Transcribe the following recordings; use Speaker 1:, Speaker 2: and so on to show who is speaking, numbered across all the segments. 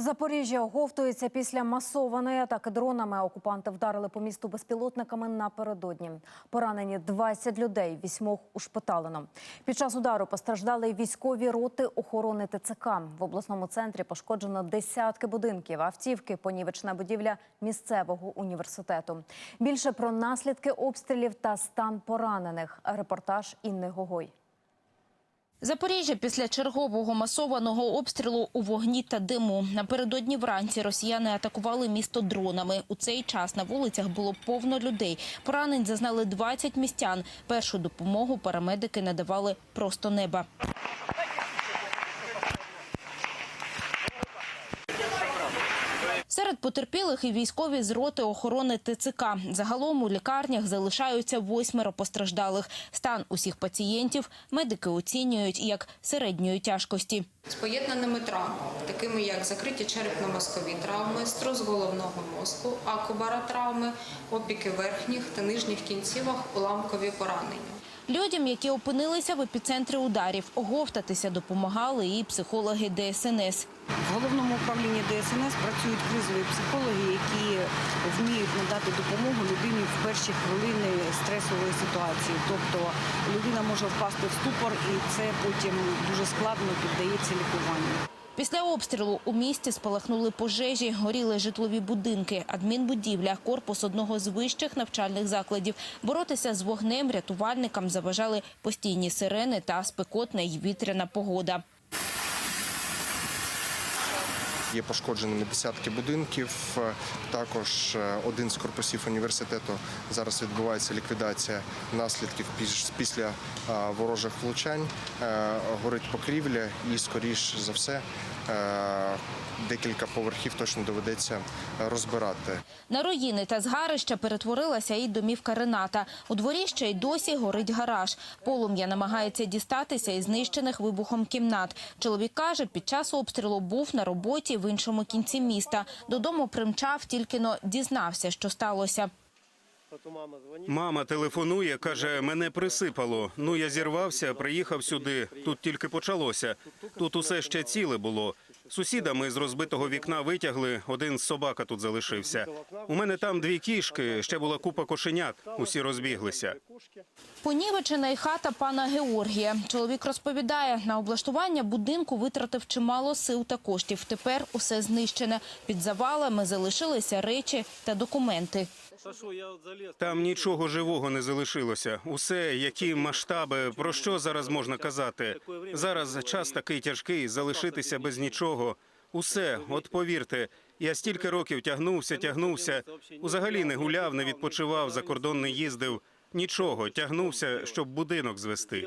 Speaker 1: Запоріжжя оговтується після масованої атаки дронами. Окупанти вдарили по місту безпілотниками напередодні. Поранені 20 людей, вісьмох ушпиталено. Під час удару постраждали й військові роти охорони ТЦК. В обласному центрі пошкоджено десятки будинків, автівки, понівечна будівля місцевого університету. Більше про наслідки обстрілів та стан поранених. Репортаж Інни Гогой.
Speaker 2: Запоріжжя після чергового масованого обстрілу у вогні та диму. Напередодні вранці росіяни атакували місто дронами. У цей час на вулицях було повно людей. Поранень зазнали 20 містян. Першу допомогу парамедики надавали просто неба. Серед потерпілих і військові з роти охорони ТЦК. Загалом у лікарнях залишаються восьмеро постраждалих. Стан усіх пацієнтів медики оцінюють як середньої тяжкості.
Speaker 3: з поєднаними травмами, такими як закриті черепно-мозкові травми, струс головного мозку, акубара травми, опіки верхніх та нижніх кінцівок, уламкові поранення.
Speaker 2: Людям, які опинилися в епіцентрі ударів, оговтатися допомагали і психологи ДСНС.
Speaker 4: В головному управлінні ДСНС працюють кризові психологи, які вміють надати допомогу людині в перші хвилини стресової ситуації. Тобто людина може впасти в ступор, і це потім дуже складно піддається лікуванню.
Speaker 2: Після обстрілу у місті спалахнули пожежі, горіли житлові будинки, адмінбудівля, корпус одного з вищих навчальних закладів. Боротися з вогнем рятувальникам заважали постійні сирени та спекотна й вітряна погода.
Speaker 5: Є пошкодженими десятки будинків. Також е, один з корпусів університету зараз відбувається ліквідація наслідків після е, ворожих влучань. Е, Горить покрівля і, скоріш за все, декілька поверхів точно доведеться розбирати.
Speaker 2: На руїни та згарища перетворилася і домівка Рената. У дворі ще й досі горить гараж. Полум'я намагається дістатися із знищених вибухом кімнат. Чоловік каже, під час обстрілу був на роботі в іншому кінці міста. Додому примчав, тільки но дізнався, що сталося.
Speaker 6: Мама телефонує, каже, мене присипало. Ну я зірвався, приїхав сюди. Тут тільки почалося. Тут усе ще ціле було. Сусіда ми з розбитого вікна витягли. Один собака тут залишився. У мене там дві кішки, ще була купа кошенят. Усі розбіглися.
Speaker 2: Понівечена й хата пана Георгія. Чоловік розповідає, на облаштування будинку витратив чимало сил та коштів. Тепер усе знищене. Під завалами залишилися речі та документи.
Speaker 6: Там нічого живого не залишилося. Усе, які масштаби, про що зараз можна казати? Зараз час такий тяжкий, залишитися без нічого. Усе, от повірте, я стільки років тягнувся, тягнувся. Узагалі не гуляв, не відпочивав, за кордон не їздив. Нічого, тягнувся, щоб будинок звести.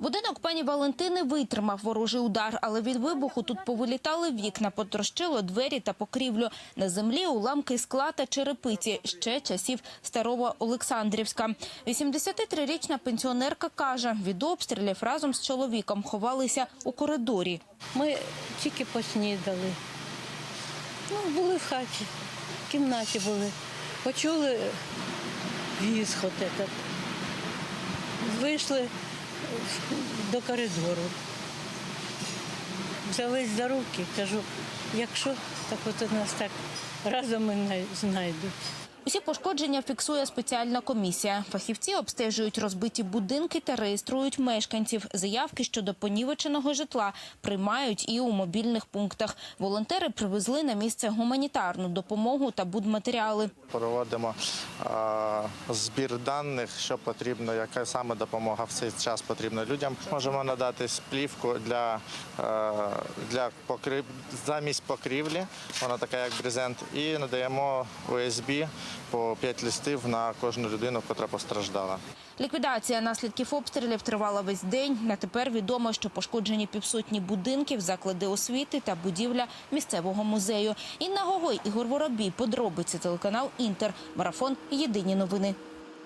Speaker 2: Будинок пані Валентини витримав ворожий удар, але від вибуху тут повилітали вікна, потрощило двері та покрівлю. На землі уламки скла та черепиці ще часів старого Олександрівська. 83-річна пенсіонерка каже, від обстрілів разом з чоловіком ховалися у коридорі.
Speaker 7: Ми тільки поснідали. Ну, були в хаті, в кімнаті були. Почули візг от. Вийшли до коридору. Взялись за руки, кажу, якщо так от нас так разом і знайдуть.
Speaker 2: Усі пошкодження фіксує спеціальна комісія. Фахівці обстежують розбиті будинки та реєструють мешканців. Заявки щодо понівеченого житла приймають і у мобільних пунктах. Волонтери привезли на місце гуманітарну допомогу та будматеріали.
Speaker 8: Проводимо збір даних, що потрібно, яка саме допомога в цей час потрібна людям. Можемо надати плівку для, е, для покрив... замість покрівлі, вона така як брезент, і надаємо ОСБ по 5 листів на кожну людину, яка постраждала.
Speaker 2: Ліквідація наслідків обстрілів тривала весь день. На тепер відомо, що пошкоджені півсотні будинків, заклади освіти та будівля місцевого музею. Інна Гогой, Ігор Воробій, подробиці телеканал Інтер. Марафон. Єдині новини.